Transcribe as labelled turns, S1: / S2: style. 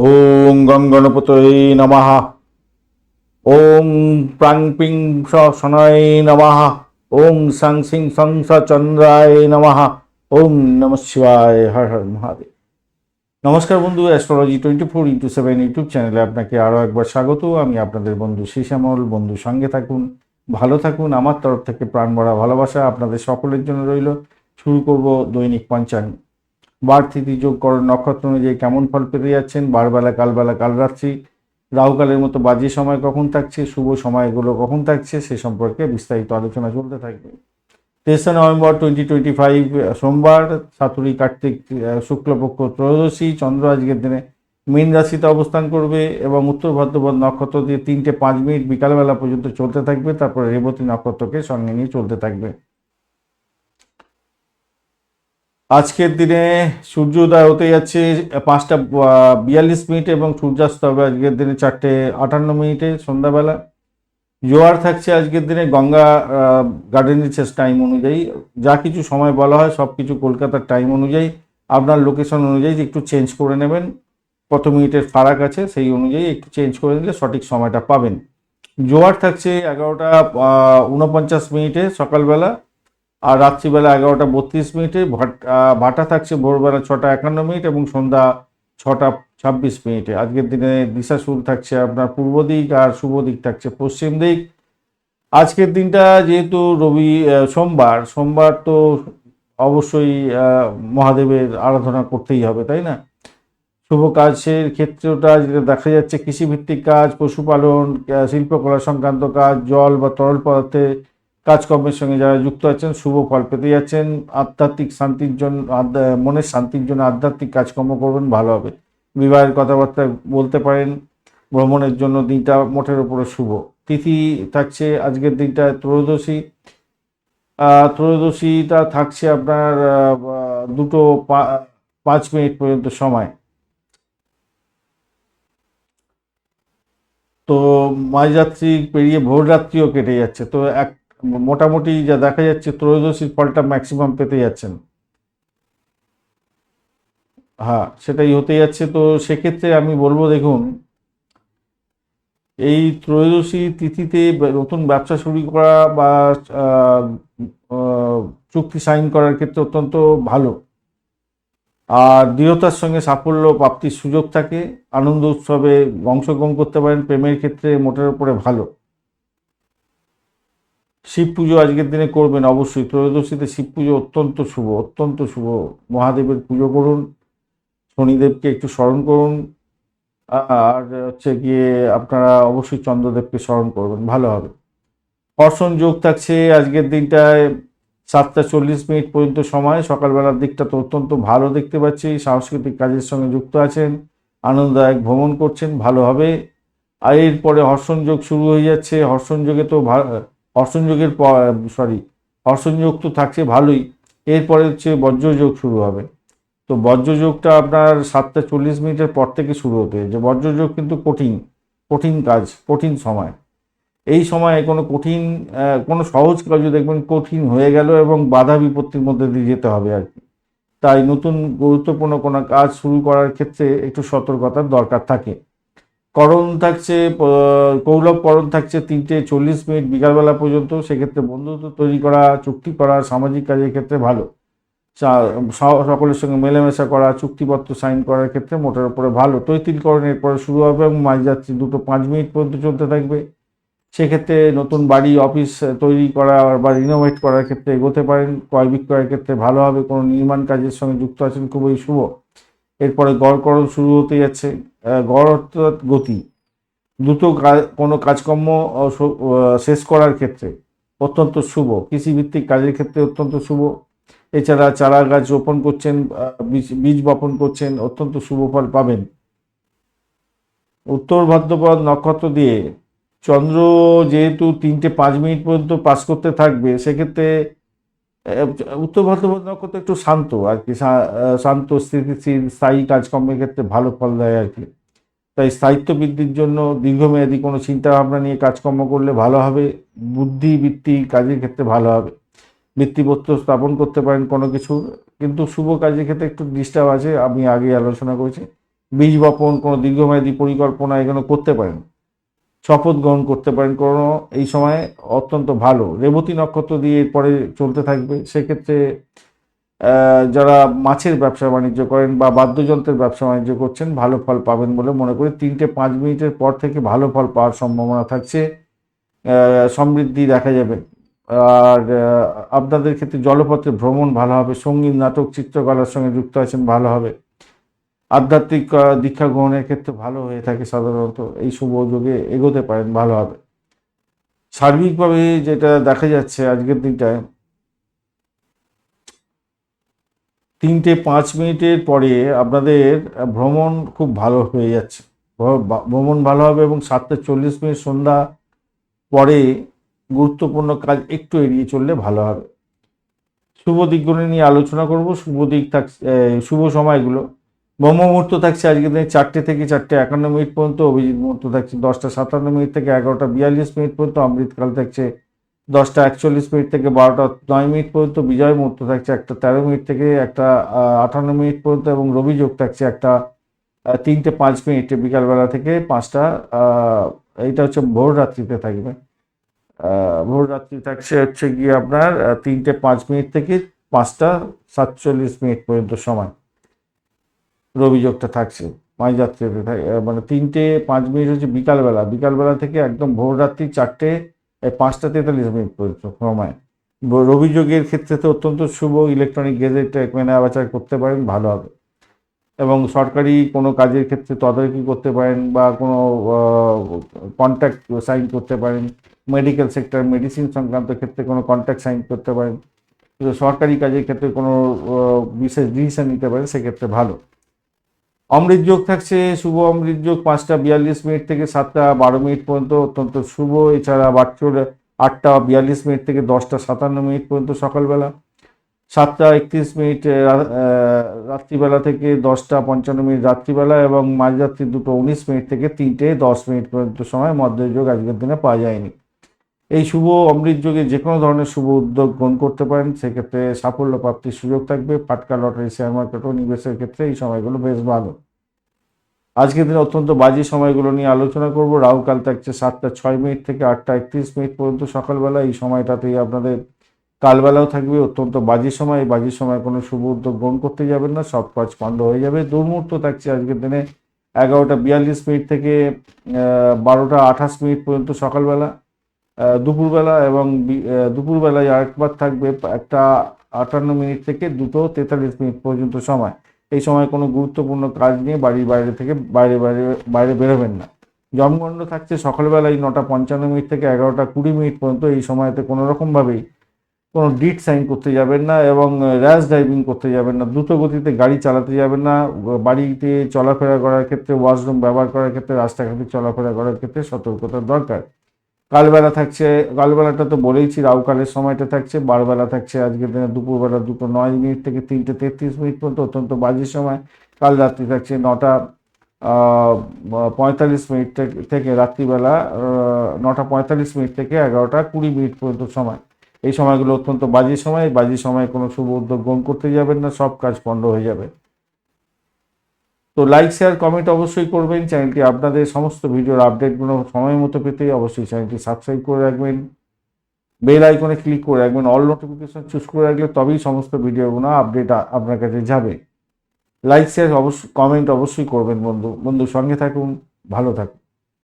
S1: ওং গং গণপতয়ে নমঃ। ওং প্রাং পিং স শনয় নমঃ। ওং সাং সিং সং স চন্দ্রায় নমঃ। ওং নম শিবায়। হর হর মহাদেব। নমস্কার বন্ধু, astrology twenty four into seven YouTube চ্যানেলে আপনাকে আরও একবার স্বাগত। আমি আপনাদের বন্ধু শ্যামল বন্ধু সঙ্গে থাকুন, ভালো থাকুন। আমার তরফ থেকে প্রাণ ভরা ভালোবাসা আপনাদের সকলের জন্য রইল। শুরু করব দৈনিক পঞ্চাঙ্গ। বার যোগ করণ নক্ষত্র অনুযায়ী কেমন ফল পেতে যাচ্ছেন? বারবেলা, কালবেলা কাল রাত্রি রাহুকালের মতো বাজে সময় কখন থাকছে? শুভ সময়গুলো কখন থাকছে? সে সম্পর্কে বিস্তারিত আলোচনা চলতে থাকবে। তেসরা নভেম্বর টোয়েন্টি টোয়েন্টি ফাইভ সোমবার, সাতুরি, কার্তিক শুক্লপক্ষ, ত্রয়োদশী। চন্দ্র আজকের দিনে মীন রাশিতে অবস্থান করবে এবং উত্তর ভাদ্রপদ নক্ষত্র দিয়ে তিনটে পাঁচ মিনিট বিকালবেলা পর্যন্ত চলতে থাকবে। তারপরে রেবতী নক্ষত্রকে সঙ্গে নিয়ে চলতে থাকবে। আজকের দিনে সূর্যোদয় হতে যাচ্ছে পাঁচটা বিয়াল্লিশ মিনিটে এবং সূর্যাস্ত হবে আজকের দিনে চারটে আটান্ন মিনিটে সন্ধ্যাবেলা। জোয়ার থাকছে আজকের দিনে, গঙ্গা গার্ডেন রিচার্জ টাইম অনুযায়ী। যা কিছু সময় বলা হয় সব কিছু কলকাতার টাইম অনুযায়ী। আপনার লোকেশন অনুযায়ী একটু চেঞ্জ করে নেবেন। কত মিনিটের ফারাক আছে সেই অনুযায়ী একটু চেঞ্জ করে নিলে সঠিক সময়টা পাবেন। জোয়ার থাকছে এগারোটা উনপঞ্চাশ মিনিটে সকালবেলা। আর রাত্রিবেলা এগারোটা বত্রিশ মিনিটে ভাট- থাকছে ভোরবেলা ছটা একান্ন মিনিট এবং সন্ধ্যা ছটা ছাব্বিশ মিনিটে। আজকের দিনে দিশাসুর থাকছে আপনার পূর্ব দিক আর শুভ দিক থাকছে পশ্চিম দিক। আজকের দিনটা যেহেতু রবি সোমবার সোমবার তো অবশ্যই মহাদেবের আরাধনা করতেই হবে, তাই না? শুভ কাজের ক্ষেত্রটা যেটা দেখা যাচ্ছে, কৃষিভিত্তিক কাজ, পশুপালন শিল্পকলা সংক্রান্ত কাজ, জল বা তরল পদার্থে কাজকর্মের সঙ্গে যারা যুক্ত আছেন, শুভ ফল পেতে যাচ্ছেন। আধ্যাত্মিক শান্তির জন্য মনের শান্তির জন্য আধ্যাত্মিক কাজকর্ম করবেন, ভালো হবে। বিবাহের কথাবার্তা বলতে পারেন, ভ্রমণের জন্য দিনটা মোটের উপরে শুভ। তিথি থাকছে আজকের দিনটা ত্রয়োদশী। ত্রয়োদশীটা থাকছে আপনার দুটো পাঁচ মিনিট পর্যন্ত সময়। তো মাঝরাত্রি পেরিয়ে ভোররাত্রিও কেটে যাচ্ছে। তো এক মোটামুটি যা দেখা যাচ্ছে ত্রয়োদশীর ফলটা ম্যাক্সিমাম পেতে যাচ্ছেন। হ্যাঁ সেটাই হতে যাচ্ছে। তো সেক্ষেত্রে আমি বলব, দেখুন, এই ত্রয়োদশী তিথিতে নতুন ব্যবসা শুরু করা বা চুক্তি সাইন করার ক্ষেত্রে অত্যন্ত ভালো। আর দৃঢ়তার সঙ্গে সাফল্য প্রাপ্তির সুযোগ থাকে। আনন্দ উৎসবে অংশগ্রহণ করতে পারেন, প্রেমের ক্ষেত্রে মোটের উপরে ভালো। শিব পুজো আজকের দিনে করবেন অবশ্যই। ত্রয়োদশীতে শিব পুজো অত্যন্ত শুভ অত্যন্ত শুভ। মহাদেবের পুজো করুন, শনিদেবকে একটু স্মরণ করুন, আর হচ্ছে গিয়ে আপনারা অবশ্যই চন্দ্রদেবকে স্মরণ করবেন, ভালো হবে। অর্শন যোগ থাকছে আজকের দিনটায় সাতটা চল্লিশ মিনিট পর্যন্ত সময়। সকালবেলার দিকটা তো অত্যন্ত ভালো দেখতে পাচ্ছি। সাংস্কৃতিক কাজের সঙ্গে যুক্ত আছেন, আনন্দদায়ক ভ্রমণ করছেন, ভালো হবে। আর এরপরে হর্ষণ যোগ শুরু হয়ে যাচ্ছে। হর্ষণ যোগে তো ভা- হর্ষণ যোগের সরি হর্ষণ যোগ তো থাকছে ভালোই। এরপরে হচ্ছে বজ্রযোগ শুরু হবে। তো বজ্রযোগটা আপনার সাতটা চল্লিশ মিনিটের পর থেকে শুরু হতে যে বজ্রযোগ কিন্তু কঠিন কঠিন কাজ, কঠিন সময়। এই সময়ে কোনো কঠিন কোনো সহজ কাজও দেখবেন কঠিন হয়ে গেল এবং বাধা বিপত্তির মধ্যে দিয়ে যেতে হবে আর কি। তাই নতুন গুরুত্বপূর্ণ কোনো কাজ শুরু করার ক্ষেত্রে একটু সতর্কতার দরকার থাকে। করণ থাকছে কৌলভ করণ থাকছে তিনটে চল্লিশ মিনিট বিকালবেলা পর্যন্ত। সেক্ষেত্রে বন্ধুত্ব তৈরি করা, চুক্তি করা, সামাজিক কাজের ক্ষেত্রে ভালো। সকলের সঙ্গে মেলামেশা করা, চুক্তিপত্র সাইন করার ক্ষেত্রে মোটের উপরে ভালো। তৈতিলকরণের পরে শুরু হবে এবং মাঝযাত্রী দুটো পাঁচ মিনিট পর্যন্ত চলতে থাকবে। সেক্ষেত্রে নতুন বাড়ি, অফিস তৈরি করা বা রিনোভেট করার ক্ষেত্রে এগোতে পারেন। ক্রয় বিক্রয়ের ক্ষেত্রে ভালো হবে। কোনো নির্মাণ কাজের সঙ্গে যুক্ত আছেন, খুবই শুভ। এরপরে গড়করণ শুরু হতে যাচ্ছে। গড় গতি। দ্রুত কোনো কাজকর্ম শেষ করার ক্ষেত্রে অত্যন্ত শুভ। কৃষিভিত্তিক কাজের ক্ষেত্রে অত্যন্ত শুভ। এছাড়া চারা গাছ রোপণ করছেন বীজ বপন করছেন, অত্যন্ত শুভ ফল পাবেন। উত্তর ভাদ্রপদ নক্ষত্র দিয়ে চন্দ্র যেহেতু তিনটে পাঁচ মিনিট পর্যন্ত পাস করতে থাকবে, সেক্ষেত্রে উত্তর ভাদ্রপদ নক্ষত্র একটু শান্ত আর কি শান্ত, স্থিতিশীল, স্থায়ী কাজকর্মের ক্ষেত্রে ভালো ফল দেয় আর কি। তাই স্থায়িত্ব বৃদ্ধির জন্য দীর্ঘমেয়াদী কোনো চিন্তা ভাবনা নিয়ে কাজকর্ম করলে ভালো হবে, বুদ্ধিবৃত্তি কাজের ক্ষেত্রে ভালো হবে। ভিত্তিপত্র স্থাপন করতে পারেন কোনো কিছু, কিন্তু শুভ কাজের ক্ষেত্রে একটু ডিস্টার্ব আছে, আমি আগে আলোচনা করেছি। বীজ বপন, কোনো দীর্ঘমেয়াদী পরিকল্পনা এগুলো করতে পারেন। শপথ গ্রহণ করতে পারেন, কোনো এই সময় অত্যন্ত ভালো। রেবতী নক্ষত্র দিয়ে এরপরে চলতে থাকবে, সেক্ষেত্রে যারা মাছের ব্যবসা বাণিজ্য করেন বা বাদ্যযন্ত্রের ব্যবসা বাণিজ্য করছেন, ভালো ফল পাবেন বলে মনে করি। তিনটে পাঁচ মিনিটের পর থেকে ভালো ফল পাওয়ার সম্ভাবনা থাকছে। সমৃদ্ধি দেখা যাবে। আর আপনাদের ক্ষেত্রে জলপথে ভ্রমণ ভালো হবে, সংগীত, নাটক, চিত্রকলার সঙ্গে যুক্ত আছেন, ভালো হবে। আধ্যাত্মিক দীক্ষা গ্রহণের ক্ষেত্রে ভালো হয়ে থাকে সাধারণত, এই শুভ যোগে এগোতে পারেন, ভালো হবে। সার্বিকভাবে যেটা দেখা যাচ্ছে আজকের দিনটায় তিনটে পাঁচ মিনিটের পরে আপনাদের ভ্রমণ খুব ভালো হয়ে যাচ্ছে। ভ্রমণ ভালো হবে এবং সাতটা চল্লিশ মিনিট সন্ধ্যা পরে গুরুত্বপূর্ণ কাজ একটু এড়িয়ে চললে ভালো হবে। শুভ দিকগুলো নিয়ে আলোচনা করব। শুভ দিক থাকছে শুভ সময়গুলো। ব্রহ্ম মুহূর্ত থাকছে আজকের দিনে চারটে থেকে চারটে একান্ন মিনিট পর্যন্ত, অভিজিৎ মুহূর্ত থাকছে দশটা সাতান্ন মিনিট থেকে এগারোটা বিয়াল্লিশ মিনিট পর্যন্ত, অমৃতকাল থাকছে দশটা একচল্লিশ মিনিট থেকে বারোটা নয় মিনিট পর্যন্ত বিজয় মুহূর্ত থাকছে একটা তেরো মিনিট থেকে একটা আহ, আটান্ন মিনিট পর্যন্ত এবং রবি যোগ থাকছে একটা তিনটে পাঁচ মিনিটে বিকালবেলা থেকে পাঁচটা এইটা হচ্ছে ভোর রাত্রিতে থাকবে। ভোর রাত্রি থাকছে হচ্ছে গিয়ে আপনার তিনটে পাঁচ মিনিট থেকে পাঁচটা সাতচল্লিশ মিনিট পর্যন্ত সময়। রবি যোগটা থাকছে মাঝ রাত্রিতে মানে তিনটে পাঁচ মিনিট হচ্ছে বিকালবেলা। বিকালবেলা থেকে একদম ভোর রাত্রি চারটে এই পাঁচটা তেতাল্লিশ মিনিট পর্যন্ত ব- রবি যোগের ক্ষেত্রে তো অত্যন্ত শুভ ইলেকট্রনিক গেজেট কেনা বেচা করতে পারেন, ভালো হবে। এবং সরকারি কোনো কাজের ক্ষেত্রে তদারকি করতে পারেন বা কোনো কন্ট্যাক্ট সাইন করতে পারেন। মেডিকেল সেক্টর মেডিসিন সংক্রান্ত ক্ষেত্রে কোনো কন্ট্যাক্ট সাইন করতে পারেন। সরকারি কাজের ক্ষেত্রে কোনো বিশেষ ডিসিশন নিতে পারেন, সেক্ষেত্রে ভালো। অমৃত যোগ থাকছে, শুভ অমৃত যোগ, পাঁচটা বিয়াল্লিশ মিনিট থেকে সাতটা বারো মিনিট পর্যন্ত, অত্যন্ত শুভ। এছাড়া বাচ্চুর আটটা বিয়াল্লিশ মিনিট থেকে দশটা সাতান্ন মিনিট পর্যন্ত সকালবেলা। সাতটা একত্রিশ মিনিট রাত্রিবেলা থেকে দশটা পঞ্চান্ন মিনিট রাত্রিবেলা এবং মাঝরাত্রি দুটো উনিশ মিনিট থেকে তিনটে দশ মিনিট পর্যন্ত সময় মধ্য যোগ আজকের দিনে পাওয়া যায়নি। এই শুভ অমৃত যোগে যে কোনো ধরনের শুভ উদ্যোগ গ্রহণ করতে পারেন, সেক্ষেত্রে সাফল্য প্রাপ্তির সুযোগ থাকবে। ফাটকা লটারি শেয়ার মার্কেট ও নিবেশের ক্ষেত্রে এই সময়গুলো বেশ ভালো। আজকের দিনে অত্যন্ত বাজে সময়গুলো নিয়ে আলোচনা করব। রাহুকাল থাকছে সাতটা ছয় মিনিট থেকে আটটা একত্রিশ মিনিট পর্যন্ত সকালবেলা। এই সময়টাতেই আপনাদের কালবেলাও থাকবে। অত্যন্ত বাজে সময়। এই বাজে সময় কোনো শুভ উদ্যোগ গ্রহণ করতে যাবেন না। সব কাজ পণ্ড হয়ে যাবে। দুর্মুহূর্ত থাকছে আজকের দিনে এগারোটা বিয়াল্লিশ মিনিট থেকে বারোটা আঠাশ মিনিট পর্যন্ত সকালবেলা। দুপুরবেলা এবং দুপুরবেলায় আরেকবার থাকবে একটা আটান্ন মিনিট থেকে দুটো তেতাল্লিশ মিনিট পর্যন্ত সময়। এই সময় কোনো গুরুত্বপূর্ণ কাজ নিয়ে বাড়ির বাইরে থেকে বাইরে বাইরে বাইরে বেরোবেন না। জমগণ্ড থাকছে সকালবেলায় নটা পঞ্চান্ন মিনিট থেকে এগারোটা কুড়ি মিনিট পর্যন্ত। এই সময়তে কোনো রকমভাবেই কোনো ডিট সাইন করতে যাবেন না এবং র্যাশ ড্রাইভিং করতে যাবেন না। দ্রুত গতিতে গাড়ি চালাতে যাবেন না। বাড়িতে চলাফেরা করার ক্ষেত্রে ওয়াশরুম ব্যবহার করার ক্ষেত্রে, রাস্তাঘাটে চলাফেরা করার ক্ষেত্রে সতর্কতা দরকার। কালবেলা থাকছে, কালবেলাটা তো বলেইছি, রাউকালের সময়টা থাকছে, বারবেলা থাকছে আজকের দিনে দুপুরবেলা দুটো নয় মিনিট থেকে তিনটে তেত্রিশ মিনিট পর্যন্ত অত্যন্ত বাজে সময়। কাল রাত্রি থাকছে নটা পঁয়তাল্লিশ মিনিট থেকে- রাত্রিবেলা নটা পঁয়তাল্লিশ মিনিট থেকে এগারোটা কুড়ি মিনিট পর্যন্ত সময়। এই সময়গুলো অত্যন্ত বাজে সময় বাজে সময় কোনো শুভ উদ্যোগ গ্রহণ করতে যাবেন না, সব কাজ পণ্ড হয়ে যাবে। তো লাইক শেয়ার কমেন্ট অবশ্যই করবেন। চ্যানেলটি আপনাদের সমস্ত ভিডিওর আপডেটগুলো সময় মতো পেতে অবশ্যই চ্যানেলটি সাবস্ক্রাইব করে রাখবেন। বেল আইকনে ক্লিক করে রাখবেন। অল নোটিফিকেশন চুজ করে রাখলে তবেই সমস্ত ভিডিওগুলো আপডেট আপনার কাছে যাবে। লাইক শেয়ার অবশ্যই কমেন্ট অবশ্যই করবেন বন্ধু। বন্ধু সঙ্গে থাকুন, ভালো থাকুন।